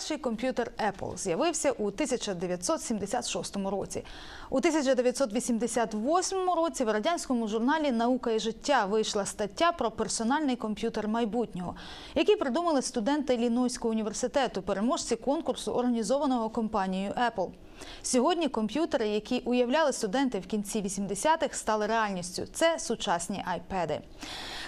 Перший комп'ютер Apple з'явився у 1976 році. У 1988 році в радянському журналі Наука і життя вийшла стаття про персональний комп'ютер майбутнього, який придумали студенти Лінойського університету, переможці конкурсу, організованого компанією Apple. Сьогодні комп'ютери, які уявляли студенти в кінці 80-х, стали реальністю. Це сучасні айпеди.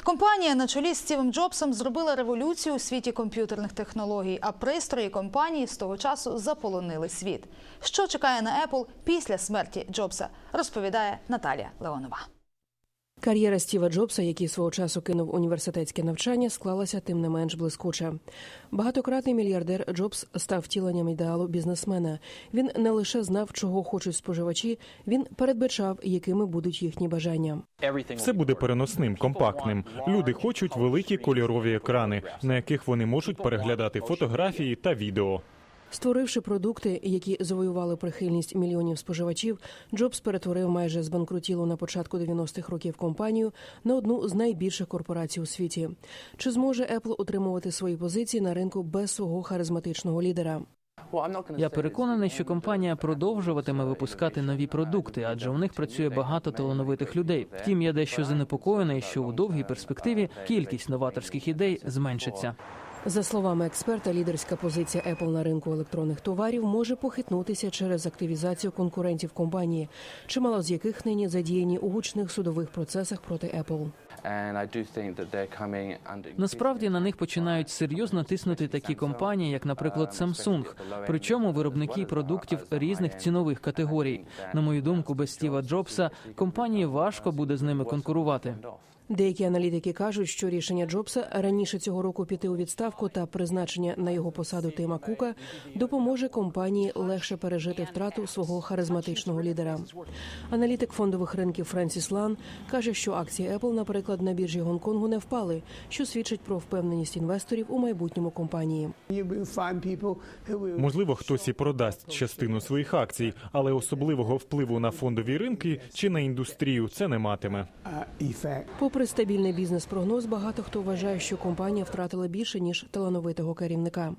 Компанія на чолі з Стівом Джобсом зробила революцію у світі комп'ютерних технологій, а пристрої компанії з того часу заполонили світ. Що чекає на Apple після смерті Джобса, розповідає Наталія Леонова. Кар'єра Стіва Джобса, який свого часу кинув університетське навчання, склалася тим не менш блискуче. Багатократний мільярдер Джобс став втіленням ідеалу бізнесмена. Він не лише знав, чого хочуть споживачі, він передбачав, якими будуть їхні бажання. Все буде переносним, компактним. Люди хочуть великі кольорові екрани, на яких вони можуть переглядати фотографії та відео. Створивши продукти, які завоювали прихильність мільйонів споживачів, Джобс перетворив майже збанкрутілу на початку 90-х років компанію на одну з найбільших корпорацій у світі. Чи зможе Apple утримувати свої позиції на ринку без свого харизматичного лідера? Я переконаний, що компанія продовжуватиме випускати нові продукти, адже у них працює багато талановитих людей. Втім, я дещо занепокоєний, що у довгій перспективі кількість новаторських ідей зменшиться. За словами експерта, лідерська позиція Apple на ринку електронних товарів може похитнутися через активізацію конкурентів компанії, чимало з яких нині задіяні у гучних судових процесах проти Apple. Насправді на них починають серйозно тиснути такі компанії, як, наприклад, Samsung, причому виробники продуктів різних цінових категорій. На мою думку, без Стіва Джобса компанії важко буде з ними конкурувати. Деякі аналітики кажуть, що рішення Джобса раніше цього року піти у відставку та призначення на його посаду Тима Кука допоможе компанії легше пережити втрату свого харизматичного лідера. Аналітик фондових ринків Френсіс Лан каже, що акції Apple, наприклад, на біржі Гонконгу не впали, що свідчить про впевненість інвесторів у майбутньому компанії. Можливо, хтось і продасть частину своїх акцій, але особливого впливу на фондові ринки чи на індустрію це не матиме. Попри стабільний бізнес-прогноз, багато хто вважає, що компанія втратила більше ніж талановитого керівника.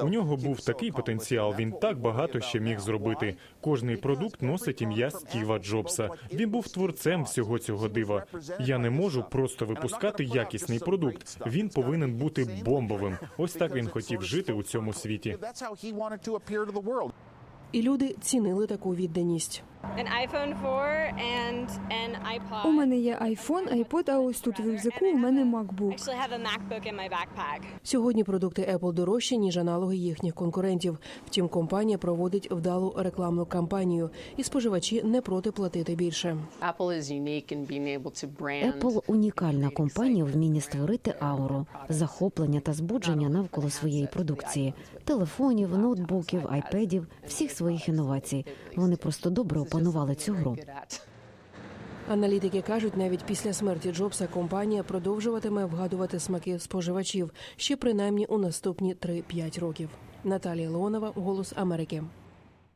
У нього був такий потенціал. Він так багато ще міг зробити. Кожний продукт носить ім'я Стіва Джобса. Він був творцем всього цього дива. Я не можу просто випускати якісний продукт. Він повинен бути бомбовим. Ось так він хотів жити у цьому світі. І люди цінили таку відданість. An iPhone 4 and an iPod. У мене є iPhone, iPod, а ось тут в рюкзаку у мене MacBook. actually have a MacBook in my backpack. Сьогодні продукти Apple дорожчі ніж аналоги їхніх конкурентів. Втім, компанія проводить вдалу рекламну кампанію, і споживачі не проти платити більше. Apple – унікальна компанія у вмінні створити ауру, захоплення та збудження навколо своєї продукції, телефонів, ноутбуків, айпедів, всіх своїх інновацій. Вони просто добре опанували цю гру. Аналітики кажуть, навіть після смерті Джобса компанія продовжуватиме вгадувати смаки споживачів ще принаймні у наступні 3-5 років. Наталія Леонова, Голос Америки.